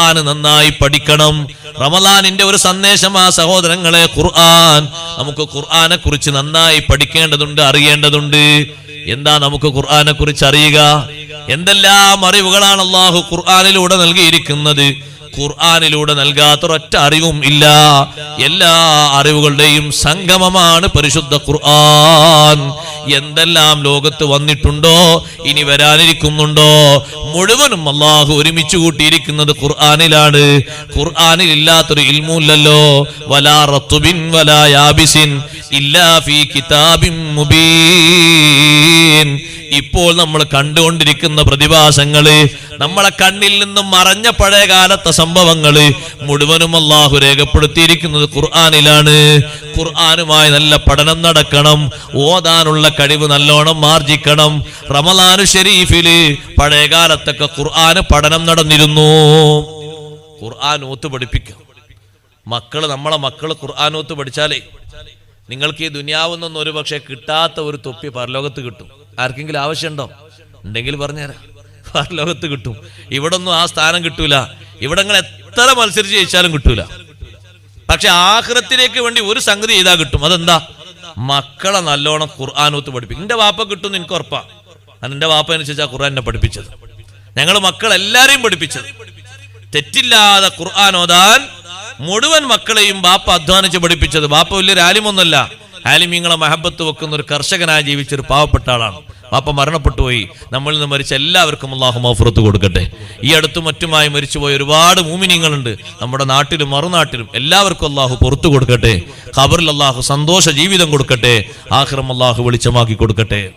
ഖുർആൻ നന്നായി പഠിക്കണം. റമലാനിന്റെ ഒരു സന്ദേശം ആ സഹോദരങ്ങളെ ഖുർആൻ. നമുക്ക് ഖുർആനെ കുറിച്ച് നന്നായി പഠിക്കേണ്ടതുണ്ട് അറിയേണ്ടതുണ്ട്. എന്താ നമുക്ക് ഖുർആനെ കുറിച്ച് അറിയുക? എന്തെല്ലാം അറിവുകളാണ് അള്ളാഹു ഖുർആാനിലൂടെ നൽകിയിരിക്കുന്നത്? ഖുർആാനിലൂടെ നൽകാത്തൊരൊറ്റ അറിവും ഇല്ല. എല്ലാ അറിവുകളുടെയും സംഗമമാണ് പരിശുദ്ധ ഖുർആൻ. എന്തെല്ലാം ലോകത്ത് വന്നിട്ടുണ്ടോ ഇനി വരാനിരിക്കുന്നുണ്ടോ മുഴുവനും അള്ളാഹു ഒരുമിച്ച് കൂട്ടിയിരിക്കുന്നത് ഖുർആാനിലാണ്. ഖുർആാനിൽ ഇല്ലാത്തൊരു ഇൽമുല്ലല്ലോ. വലാ റത്തുബിൻ വലാ യാബിസിൻ ഇല്ലാ ഫീ കിതാബിൻ മുബീൻ. നമ്മൾ കണ്ടുകൊണ്ടിരിക്കുന്ന പ്രതിഭാസങ്ങൾ നമ്മളെ കണ്ണിൽ നിന്നും മറഞ്ഞ പഴയ കാലത്തെ സംഭവങ്ങൾ മുഴുവനും അള്ളാഹു രേഖപ്പെടുത്തിയിരിക്കുന്നത് ഖുർആാനിലാണ്. ഖുർആാനുമായി നല്ല പഠനം നടക്കണം ഓതാനുള്ള കഴിവ് നല്ലോണം മാർജിക്കണം റമലാനു ഷെരീഫിൽ പഴയ കാലത്തൊക്കെ ഖുർആാന് പഠനം നടന്നിരുന്നു. ഖുർആൻ ഓത്ത് പഠിപ്പിക്കാം. മക്കൾ നമ്മളെ മക്കൾ ഖുർആൻ ഓത്ത് പഠിച്ചാലേ നിങ്ങൾക്ക് ഈ ദുനിയാവുന്നൊന്നും ഒരു പക്ഷേ കിട്ടാത്ത ഒരു തൊപ്പി പരലോകത്ത് കിട്ടും. ആർക്കെങ്കിലും ആവശ്യമുണ്ടോ? ഉണ്ടെങ്കിൽ പറഞ്ഞുതരാം. ലോകത്ത് കിട്ടും. ഇവിടെ ഒന്നും ആ സ്ഥാനം കിട്ടൂല. ഇവിടെ എത്ര മത്സരിച്ച് ജയിച്ചാലും കിട്ടൂല. പക്ഷെ ആഹ്റത്തിലേക്ക് വേണ്ടി ഒരു സംഗതി ചെയ്താൽ കിട്ടും. അതെന്താ? മക്കളെ നല്ലോണം ഖുർആാനൂത്ത് പഠിപ്പിക്കും. എന്റെ വാപ്പ കിട്ടും എനിക്ക് ഉറപ്പാ. കാരണം എന്റെ വാപ്പ അനുസരിച്ചാ ഖുർആൻ എന്നെ പഠിപ്പിച്ചത്. ഞങ്ങൾ മക്കൾ എല്ലാരെയും പഠിപ്പിച്ചത്. തെറ്റില്ലാതെ ഖുർആൻ ഓതാൻ മുഴുവൻ മക്കളെയും ബാപ്പ അധ്വാനിച്ച് പഠിപ്പിച്ചത്. ബാപ്പ വലിയൊരു ആലിമൊന്നുമല്ല ആലിമീങ്ങളെ മഹബത്ത് വെക്കുന്ന ഒരു കർഷകനായി ജീവിച്ച ഒരു പാവപ്പെട്ട ആളാണ്. പാപ്പ മരണപ്പെട്ടു പോയി നമ്മളിൽ നിന്ന് മരിച്ച എല്ലാവർക്കും അള്ളാഹു മഫുറത്ത് കൊടുക്കട്ടെ. ഈ അടുത്തും മറ്റുമായി മരിച്ചുപോയ ഒരുപാട് മൂമിനിങ്ങളുണ്ട്. നമ്മുടെ നാട്ടിലും മറുനാട്ടിലും എല്ലാവർക്കും അള്ളാഹു പുറത്തു കൊടുക്കട്ടെ. ഖബറിൽ അള്ളാഹു സന്തോഷ ജീവിതം കൊടുക്കട്ടെ. ആഹ്റം അള്ളാഹു വെളിച്ചമാക്കി കൊടുക്കട്ടെ.